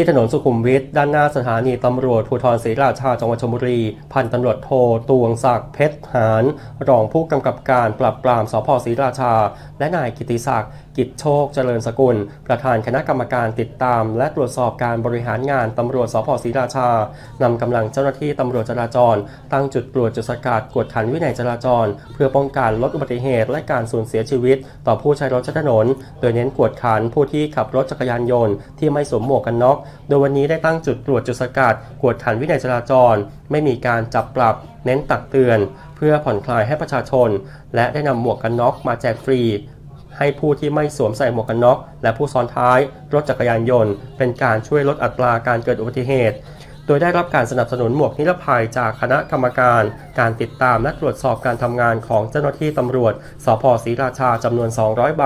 ที่ถนนสุขุมวิทด้านหน้าสถานีตำรวจภูธรศรีราชาจังหวัดชลบุรี พันตำรวจโทตวงศักดิ์เพชรหานรองผู้กำกับการปราบปรามสพศรีราชา และนายกิติศักดิ์กิจโชคเจริญสกุล ประธานคณะกรรมการติดตาม และตรวจสอบการบริหารงานตำรวจสพศรีราชานำกำลังเจ้าหน้าที่ตำรวจจราจร ตั้งจุดตรวจจุดสกัดกวดขันวินัยจราจร เพื่อป้องกันลดอุบัติเหตุ และการสูญเสียชีวิต ต่อผู้ใช้รถใช้ถนน โดยเน้นกวดขันผู้ที่ขับรถจักรยานยนต์ที่ไม่สวมหมวกกันน็อกโดยวันนี้ได้ตั้งจุดตรวจจุดสกัดกวดขันวินัยจราจร ไม่มีการจับปรับ เน้นตักเตือน เพื่อผ่อนคลายให้ประชาชน และได้นำหมวกกันน็อกมาแจกฟรี ให้ผู้ที่ไม่สวมใส่หมวกกันน็อกและผู้ซ้อนท้ายรถจักรยานยนต์ เป็นการช่วยลดอัตราการเกิดอุบัติเหตุโดยได้รับการสนับสนุนหมวกนิรภัยจากคณะกรรมการ การติดตามและตรวจสอบการทำงานของเจ้าหน้าที่ตำรวจ สพศรีราชาจำนวน 200 ใบ